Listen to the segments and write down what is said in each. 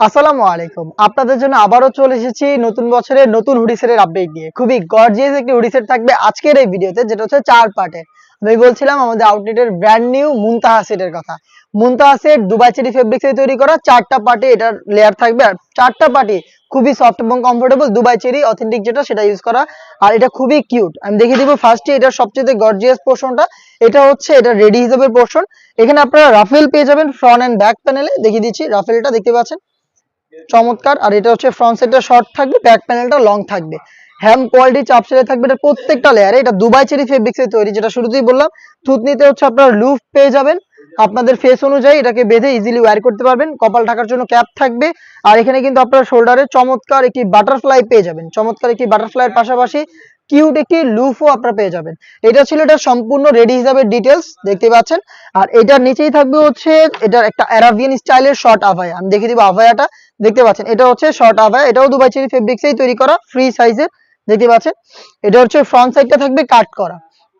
আসসালামু আলাইকুম। আপনাদের জন্য আবারও চলে এসেছি নতুন বছরের নতুন হুডিসেটের আপডেট নিয়ে। খুবই গর্জিয়াস একটি হুডিসেট থাকবে আজকের এই ভিডিওতে, যেটা হচ্ছে চার পার্টের আমি বলছিলাম, আমাদের আউটলেটের ব্র্যান্ড নিউ মুনতাহা সেটের কথা। Muntaha set Dubai cherry fabrics তৈরি করা, চারটা পার্টে এটার লেয়ার থাকবে। আর চারটা পার্টি খুবই সফট এবং কমফোর্টেবল দুবাই চেরি অথেন্টিক যেটা, সেটা ইউজ করা। আর এটা খুবই কিউট আমি দেখিয়ে দিব ফার্স্টে এটার সবচেয়ে গর্জিয়াস পোর্শনটা এটা হচ্ছে, এটা রেডি হিসেবে পোর্শন এখানে আপনারা রাফেল পেয়ে যাবেন ফ্রন্ট এন্ড ব্যাক প্যানেলে দেখিয়ে দিচ্ছি রাফেলটা দেখতে পাচ্ছেন। চমৎকার। আর এটা হচ্ছে ফ্রন্ট সাইডটা শর্ট থাকবে ব্যাক প্যানেলটা লং থাকবে। হ্যাম কোয়ালিটি চাপ চাপসেলে থাকবে এটা প্রত্যেকটা লেয়ারে এটা দুবাই চেরি ফেব্রিক্স তৈরি, যেটা শুরুতেই বললাম। থুতনিতে হচ্ছে আপনার লুফ পেয়ে যাবেন। আপনাদের ফেস অনুযায়ী এটাকে বেঁধে ইজিলি ওয়্যার করতে পারবেন। কপাল ঢাকার জন্য ক্যাপ থাকবে। আর এখানে কিন্তু আপনার শোল্ডারে চমৎকার একটি বাটারফ্লাই পেয়ে যাবেন। চমৎকার একটি বাটারফ্লাইয়ের পাশাপাশি কিউট একটি লুফও আপনারা পেয়ে যাবেন। এটা ছিল এটা সম্পূর্ণ রেডি হিসাবে ডিটেলস দেখতে পাচ্ছেন। আর এটার নিচেই থাকবে হচ্ছে, এটার একটা অ্যারাবিয়ান স্টাইলের শর্ট আভায়া। আমি দেখিয়ে দিব আভায়াটা, দেখতে পাচ্ছেন। এটা হচ্ছে শর্ট আভায়া, এটাও দুবাই চেরি ফেব্রিক্সেই তৈরি করা ফ্রি সাইজের দেখতে পাচ্ছেন। এটা হচ্ছে ফ্রন্ট সাইডটা থাকবে কাট করা।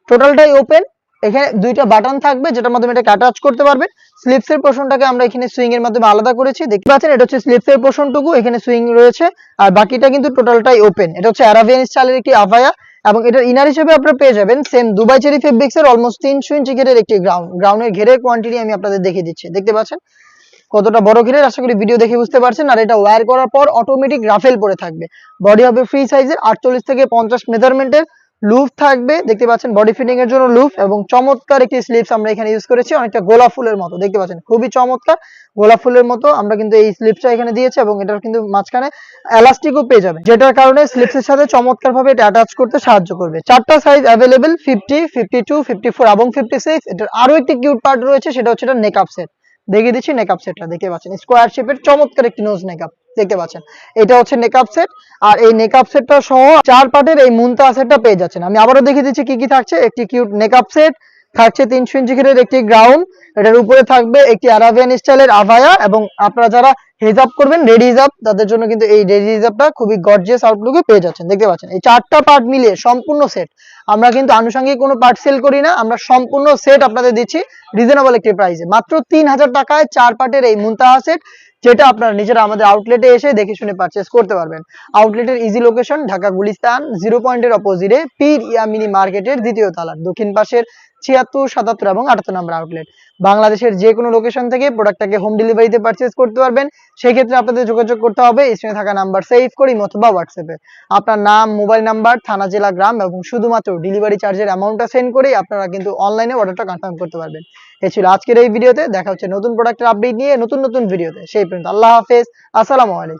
টোটালটাই ওপেন এখানে দুইটা বাটন থাকবে, যেটার মাধ্যমে এটা কাটাচ করতে পারবেন। স্লিপস এর পোর্শনটাকে আমরা এখানে সুইং এর মাধ্যমে আলাদা করেছি, দেখতে পাচ্ছেন। এটা হচ্ছে স্লিপস এর পোর্শনটুকু এখানে সুইং রয়েছে। আর বাকিটা কিন্তু টোটালটাই ওপেন এটা হচ্ছে অ্যারাবিয়ান স্টাইলের একটি আভায়া। এবং এটার ইনার হিসেবে আপনারা পেয়ে যাবেন। সেম দুবাই চেরি ফেব্রিক্স এর অলমোস্ট তিনশো ইঞ্চি ঘেরের একটি গ্রাউন্ড গ্রাউন্ডের ঘেরের কোয়ান্টিটি আমি আপনাদের দেখিয়ে দিচ্ছি। দেখতে পাচ্ছেন? কতটা বড় ঘিরে আশা করি ভিডিও দেখে বুঝতে পারছেন। আর এটা ওয়ার করার পর অটোমেটিক রাফেল পরে থাকবে। বডি হবে ফ্রি সাইজের আটচল্লিশ থেকে পঞ্চাশ মেজারমেন্টের লুফ থাকবে। দেখতে পাচ্ছেন বডি ফিটিং এর জন্য লুফ এবং চমৎকার একটি স্লিপস আমরা এখানে ইউজ করেছি, অনেকটা গোলাপ ফুলের মতো। দেখতে পাচ্ছেন, খুবই চমৎকার, গোলাপ ফুলের মতো। আমরা কিন্তু এই স্লিপসটা এখানে দিয়েছি এবং এটার কিন্তু মাঝখানে এলাস্টিকও পেয়ে যাবেন। যেটার কারণে স্লিপসের সাথে চমৎকার ভাবে এটা অ্যাটাচ করতে সাহায্য করবে। চারটা size available fifty fifty two fifty four এবং ফিফটি সিক্স এটার আরও একটি কিউট পার্ট রয়েছে, সেটা হচ্ছে এটা নেকআপ সেট দেখিয়ে দিচ্ছি নেকআপ সেটটা দেখতে পাচ্ছেন স্কোয়ার শেপের চমৎকার একটি নোজ নেকআপ দেখতে পাচ্ছেন। এটা হচ্ছে নেকআপ সেট আর এই নেকআপ সেটটা সহ চার পার্টের এই মুন্তা সেটটা পেয়ে যাচ্ছেন। আমি আবারও দেখিয়ে দিচ্ছি কি কি থাকছে। একটি কিউট নেকআপ সেট থাকছে তিনশো ইঞ্চি একটি গ্রাউন্ড এটার উপরে থাকবে একটি আরাবিয়ান স্টাইলের আভায়া এবং আপনারা যারা হিজাব করবেন রেডি হিজাব। তাদের জন্য কিন্তু এই রেডি হিজাবটা খুবই গর্জিয়াস আউটলুকে পেয়ে যাচ্ছেন, দেখতে পাচ্ছেন? এই চারটা পার্ট মিলিয়ে সম্পূর্ণ সেট আমরা কিন্তু আনুষঙ্গিক কোনো পার্ট সেল করি না, আমরা সম্পূর্ণ সেট আপনাদের দিচ্ছি রিজনেবল একটি প্রাইসে মাত্র তিন হাজার টাকায় চার পার্টের এই মুনতাহা সেট যেটা আপনারা নিজেরা আমাদের আউটলেটে এসে দেখে শুনে পারচেস করতে পারবেন। আউটলেটের easy location Dhaka Gulistan zero পয়েন্টের অপোজিটে পীর ইয়ামিনি মার্কেটের দ্বিতীয় তালার, দক্ষিণ পাশের ছিয়াত্তর, সাতাত্তর এবং আটাত্তর নম্বর আউটলেট বাংলাদেশের যে কোনো লোকেশন থেকে প্রোডাক্টটাকে হোম ডেলিভারিতে পারচেস করতে পারবেন। সেক্ষেত্রে আপনাদের যোগাযোগ করতে হবে স্ক্রিনে থাকা নাম্বার সেভ করি অথবা হোয়াটসঅ্যাপে আপনার নাম মোবাইল নাম্বার থানা, জেলা, গ্রাম এবং শুধুমাত্র ডেলিভারি চার্জের অ্যামাউন্টটা সেন্ড করেই আপনারা কিন্তু অনলাইনে অর্ডারটা কনফার্ম করতে পারবেন। এ ছিল আজকের এই ভিডিওতে দেখা হচ্ছে নতুন প্রোডাক্টের আপডেট নিয়ে নতুন নতুন ভিডিওতে সেই পর্যন্ত আল্লাহ হাফেজ, আসসালামু আলাইকুম।